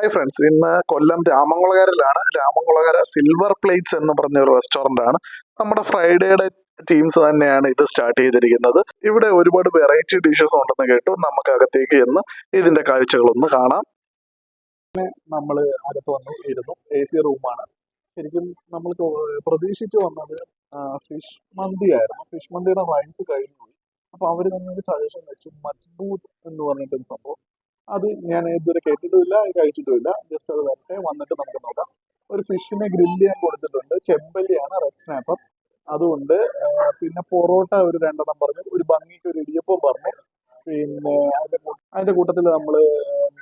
Hi friends ഇന്ന് കൊല്ലം രാമംകുളകരയിലാണ് രാമംകുളകര silver plates എന്ന് പറഞ്ഞ ഒരു റെസ്റ്റോറന്റ് ആണ്. നമ്മുടെ ഫ്രൈഡേയുടെ ടീംസ് തന്നെയാണ് ഇത് സ്റ്റാർട്ട് ചെയ്തിരിക്കുന്നത്. ഇവിടെ ഒരുപാട് വെറൈറ്റി ഡിഷസ് ഉണ്ടെന്ന് കേട്ടു. നമുക്ക് അകത്തേക്ക് ചെന്ന് ഇതിന്റെ കാഴ്ചകളൊന്ന് കാണാം. നമ്മൾ അകത്ത് വന്നു ഇരുന്നു. എ സി റൂമാണ് ശരിക്കും നമ്മൾ പ്രതീക്ഷിച്ചു വന്നത് ഫിഷ് മന്തി ആയിരുന്നു. ഫിഷ് മന്തിയുടെ റൈസ് കഴിഞ്ഞു പോയി. അപ്പൊ അവർ തന്നെ ഒരു സജഷൻ വെച്ചു. മജ്ബൂത്ത് എന്ന് പറഞ്ഞിട്ടൊരു സംഭവം. അത് ഞാൻ ഇതുവരെ കേട്ടിട്ടുമില്ല കഴിച്ചിട്ടുമില്ല. ജസ്റ്റ് അത് വരട്ടെ. വന്നിട്ട് നമുക്ക് നോക്കാം. ഒരു ഫിഷിനെ ഗ്രില്ല് ചെയ്യാൻ കൊടുത്തിട്ടുണ്ട്. ചെമ്പല്ലിയാണ് റെഡ് സ്നാപ്പർ. അതുകൊണ്ട് പിന്നെ പൊറോട്ട ഒരു രണ്ടെണ്ണം പറഞ്ഞു. ഒരു ഭംഗിക്ക് ഒരു ഇടിയപ്പം പറഞ്ഞു. പിന്നെ അതിന്റെ കൂട്ടത്തിൽ നമ്മൾ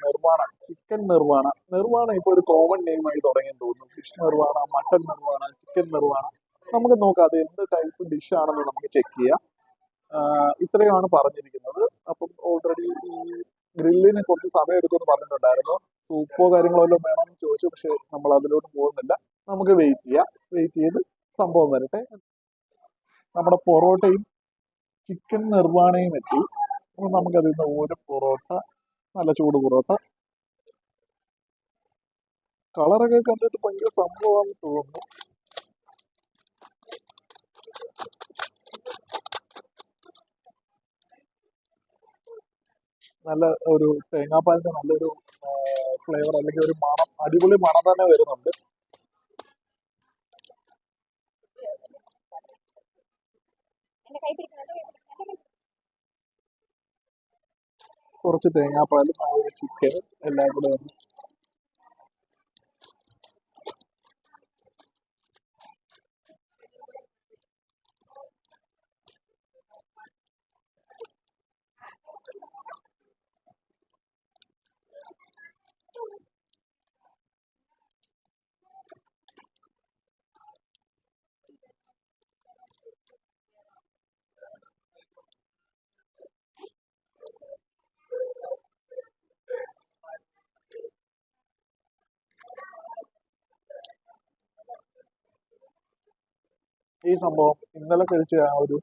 നിർവാണ ചിക്കൻ നിർവാണ. നിർവാണ ഇപ്പൊ ഒരു കോമൺ നെയിം ആയി തുടങ്ങിയെന്ന് തോന്നുന്നു. Fish nirvana mutton nirvana chicken nirvana. നമുക്ക് നോക്കാം അത് എന്ത് ടൈപ്പ് ഡിഷ് ആണെന്ന് നമുക്ക് ചെക്ക് ചെയ്യാം. ഇത്രയുമാണ് പറഞ്ഞിരിക്കുന്നത്. അപ്പം ഓൾറെഡി ഈ ഗ്രില്ലിന് കുറച്ച് സമയം എടുക്കുമെന്ന് പറഞ്ഞിട്ടുണ്ടായിരുന്നു. സൂപ്പോ കാര്യങ്ങളോ എല്ലാം വേണമെന്ന് ചോദിച്ചു പക്ഷെ നമ്മൾ അതിലോട്ട് പോകുന്നില്ല. നമുക്ക് വെയിറ്റ് ചെയ്യാം. വെയിറ്റ് ചെയ്ത് സംഭവം വരട്ടെ. നമ്മുടെ പൊറോട്ടയും ചിക്കൻ നിർവാണയും എത്തി. നമുക്ക് നമുക്കതിൽ നിന്ന് ഒരു പൊറോട്ട നല്ല ചൂട് പൊറോട്ട. കളറൊക്കെ കണ്ടിട്ട് ഭയങ്കര സംഭവമാണെന്ന് തോന്നുന്നു. നല്ല ഒരു തേങ്ങാപ്പാലിന്റെ നല്ലൊരു ഫ്ലേവർ അല്ലെങ്കിൽ ഒരു മണം അടിപൊളി മണം തന്നെ വരുന്നുണ്ട്. കുറച്ച് തേങ്ങാപ്പാൽ നല്ലൊരു ചിക്കൻ എല്ലാം കൂടെ ഈ സംഭവം ഇന്നലെ കഴിച്ച ആ ഒരു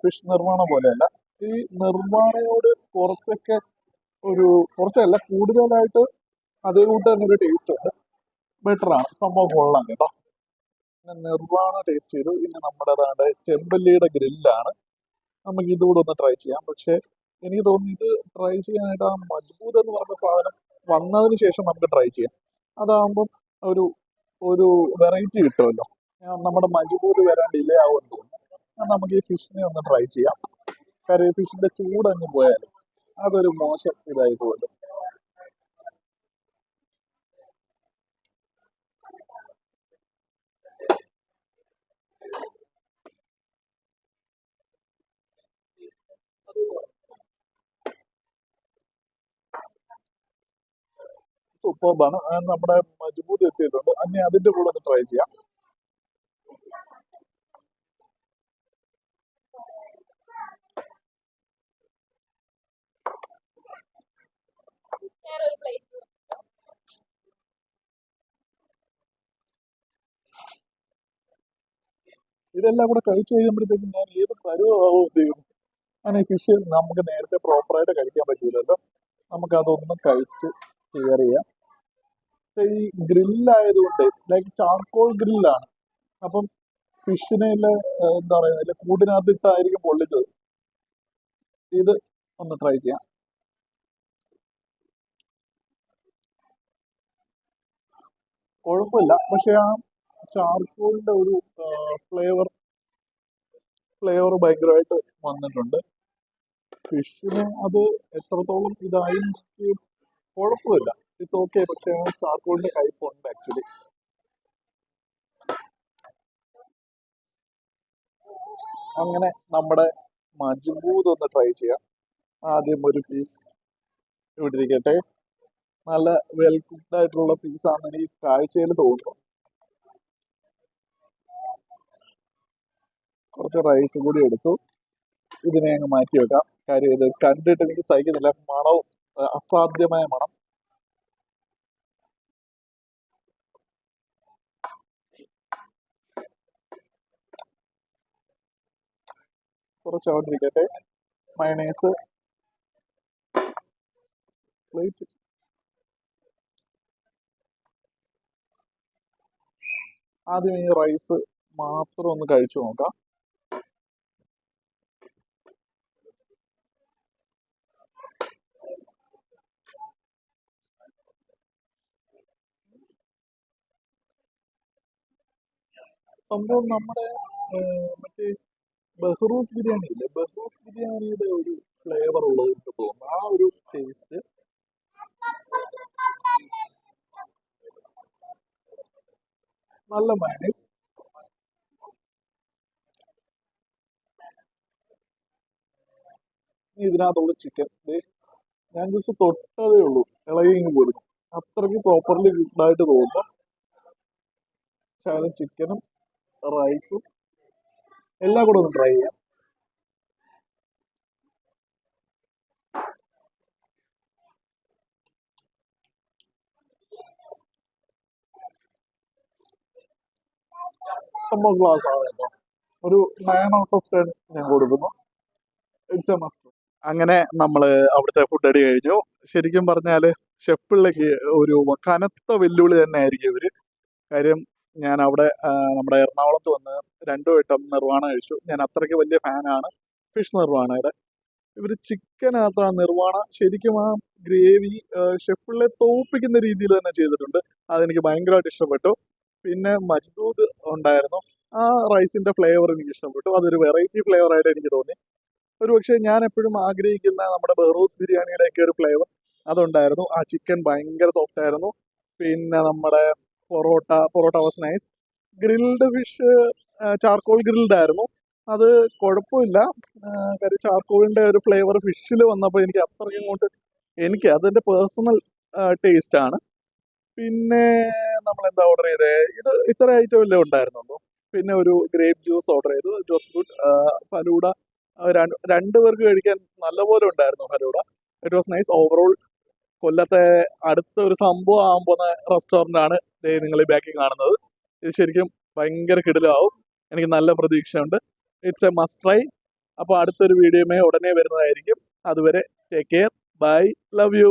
ഫിഷ് നിർമ്മാണം പോലെയല്ല. ഈ നിർമ്മാണയോട് കുറച്ചൊക്കെ ഒരു കുറച്ചല്ല കൂടുതലായിട്ട് അതേ കൂട്ട് തന്നെ ഒരു ടേസ്റ്റ് ഉണ്ട്. ബെറ്റർ ആണ്. സംഭവം കൊള്ളാം കേട്ടോ. നിർമ്മാണ ടേസ്റ്റ് ചെയ്തു. പിന്നെ നമ്മുടെ അതാണ്ട് ചെമ്പല്ലിയുടെ ഗ്രില്ലാണ്. നമുക്ക് ഇതുകൂടെ ഒന്ന് ട്രൈ ചെയ്യാം. പക്ഷെ എനിക്ക് തോന്നി ഇത് ട്രൈ ചെയ്യാനായിട്ട് ആ മജ്ബൂത് എന്ന് പറഞ്ഞ സാധനം വന്നതിന് ശേഷം നമുക്ക് ട്രൈ ചെയ്യാം. അതാകുമ്പം ഒരു ഒരു വെറൈറ്റി കിട്ടുമല്ലോ. നമ്മുടെ മജ്ബൂത് വരാൻ ഡിലേ അത് നമുക്ക് ഈ ഫിഷിനെ ഒന്ന് ട്രൈ ചെയ്യാം. കാര്യം ഫിഷിന്റെ ചൂട് അങ്ങ് പോയാൽ അതൊരു മോശം ഇതായി പോകുമല്ലോ സൂപ്പർബാണ് നമ്മുടെ മജുബൂത് എത്തിയിട്ടുണ്ട്. അന്നെ അതിന്റെ കൂടെ ഒന്ന് ട്രൈ ചെയ്യാം. ഇതെല്ലാം കൂടെ കഴിച്ചു കഴിയുമ്പോഴത്തേക്കും ഞാൻ ഏത് പരുവാകും ദൈവം അങ്ങനെ ഫിഷ് നമുക്ക് നേരത്തെ പ്രോപ്പറായിട്ട് കഴിക്കാൻ പറ്റില്ലല്ലോ നമുക്ക് അതൊന്ന് കഴിച്ച് ക്ലിയർ ചെയ്യാം. ഈ ഗ്രില്ലായതുകൊണ്ട് ലൈക്ക് ചാർക്കോൾ ഗ്രില്ലാണ് അപ്പം ഫിഷിനെ എന്താ പറയുക അതിലെ കൂടിനകത്ത് ഇട്ടായിരിക്കും പൊള്ളിച്ചത്. ഇത് ഒന്ന് ട്രൈ ചെയ്യാം. കുഴപ്പമില്ല പക്ഷെ ആ ചാർക്കോളിന്റെ ഒരു ഫ്ലേവർ ഫ്ലേവർ ഭയങ്കരമായിട്ട് വന്നിട്ടുണ്ട്. ഫിഷിന് അത് എത്രത്തോളം ഇതായി കുഴപ്പമില്ല. ഇറ്റ്സ് ഓക്കെ പക്ഷെ ആ ചാർക്കോളിന്റെ കയ്പുണ്ട് ആക്ച്വലി അങ്ങനെ നമ്മുടെ മജ്ബൂത് ഒന്ന് ട്രൈ ചെയ്യാം. ആദ്യം ഒരു പീസ് ഇവിടെ ഇരിക്കട്ടെ നല്ല വെൽ കുക്ക്ഡ് ആയിട്ടുള്ള പീസാണെന്ന് എനിക്ക് കാഴ്ചയിൽ തോന്നുന്നു. കുറച്ച് റൈസ് കൂടി എടുത്തു. ഇതിനെ അങ്ങ് മാറ്റി വെക്കാം കാര്യം ഇത് കണ്ടിട്ട് എനിക്ക് സഹിക്കുന്നില്ല. മണവും അസാധ്യമായ മണം. കുറച്ച് ആവാതിരിക്കട്ടെ മയണേസ് പ്ലേറ്റ് ആദ്യം ഈ റൈസ് മാത്രം ഒന്ന് കഴിച്ചു നോക്കാം. സംഭവം നമ്മുടെ മറ്റേ ബഹ്റൂസ് ബിരിയാണി ഇല്ലേ? ബഹ്റൂസ് ബിരിയാണിയുടെ ഒരു ഫ്ലേവർ ഉള്ളത് എനിക്ക് തോന്നുന്നു. ആ ഒരു ടേസ്റ്റ് നല്ല മയണൈസ് ഇതിനകത്തുള്ള ചിക്കൻ ഞാൻ ജസ്റ്റ് തൊട്ടതേ ഉള്ളൂ. ഇളകിങ് പോലും. അത്രയ്ക്ക് പ്രോപ്പർലി കുക്ക്ഡായിട്ട് തോന്നുന്നു. ചിക്കനും റൈസും എല്ലാം കൂടെ ഒന്ന് ട്രൈ ചെയ്യാം. സംഭവം ക്ലാസ് ആണ് ഒരു നയൻ ഔട്ട് ഓഫ് ടെൻ ഞാൻ കൊടുക്കുന്നു. ഇറ്റ്സ് എ മസ്റ്റ് അങ്ങനെ നമ്മൾ അവിടുത്തെ ഫുഡ് അടി കഴിഞ്ഞു. ശരിക്കും പറഞ്ഞാൽ ഷെഫിലേക്ക് ഒരു കനത്ത വെല്ലുവിളി തന്നെ ആയിരിക്കും ഇവർ കാര്യം ഞാൻ അവിടെ നമ്മുടെ എറണാകുളത്ത് വന്ന് രണ്ടു വട്ടം നിർവാണം കഴിച്ചു. ഞാൻ അത്രയ്ക്ക് വലിയ ഫാനാണ്. ഫിഷ് നിർവാണയുടെ. ഇവർ ചിക്കനകത്ത് ആ നിർവാണ ശരിക്കും ആ ഗ്രേവി ഷെഫിളെ തോപ്പിക്കുന്ന രീതിയിൽ തന്നെ ചെയ്തിട്ടുണ്ട്. അതെനിക്ക് ഭയങ്കരമായിട്ട് ഇഷ്ടപ്പെട്ടു. പിന്നെ മജ്ദൂദ് ഉണ്ടായിരുന്നു. ആ റൈസിന്റെ ഫ്ലേവർ എനിക്ക് ഇഷ്ടപ്പെട്ടു. അതൊരു വെറൈറ്റി ഫ്ലേവർ ആയിട്ട് എനിക്ക് തോന്നി. ഒരു പക്ഷേ ഞാൻ എപ്പോഴും ആഗ്രഹിക്കുന്ന നമ്മുടെ ബെറോസ് ബിരിയാണിയുടെ ഒക്കെ ഒരു ഫ്ലേവർ അതുണ്ടായിരുന്നു. ആ ചിക്കൻ ഭയങ്കര സോഫ്റ്റ് ആയിരുന്നു പിന്നെ നമ്മുടെ parotta parotta was nice grilled fish charcoal grilled ആയിരുന്നു. അത് കുഴപ്പമില്ല. കാര്യം ചാർക്കോളിന്റെ ഒരു ഫ്ലേവർ ഫിഷിൽ വന്നപ്പോൾ എനിക്ക് അത്രയ്ക്ക് ഇങ്ങോട്ട് എനിക്ക് അതിന്റെ പേഴ്സണൽ ടേസ്റ്റ് ആണ്. പിന്നെ നമ്മൾ എന്താ ഓർഡർ ചെയ്തേ? ഇത് ഇത്ര ഐറ്റം അല്ലേ ഉണ്ടായിരുന്നുള്ളൂ. പിന്നെ ഒരു ഗ്രേപ്പ് ജ്യൂസ് ഓർഡർ ചെയ്തു. വാസ് ഗുഡ് ഫലൂഡ രണ്ട് പേർക്ക് കഴിക്കാൻ നല്ലപോലെ ഉണ്ടായിരുന്നു falooda it was nice overall കൊല്ലത്തെ അടുത്ത ഒരു സംഭവം ആകുമ്പോൾ റെസ്റ്റോറന്റ് ആണ് നിങ്ങൾ ഈ ബാക്കിൽ കാണുന്നത്. ഇത് ശരിക്കും ഭയങ്കര കിടിലാവും എനിക്ക് നല്ല പ്രതീക്ഷയുണ്ട്. ഇറ്റ്സ് എ മസ്റ്റ് ട്രൈ അപ്പോൾ അടുത്തൊരു വീഡിയോമേ ഉടനെ വരുന്നതായിരിക്കും. അതുവരെ take care bye love you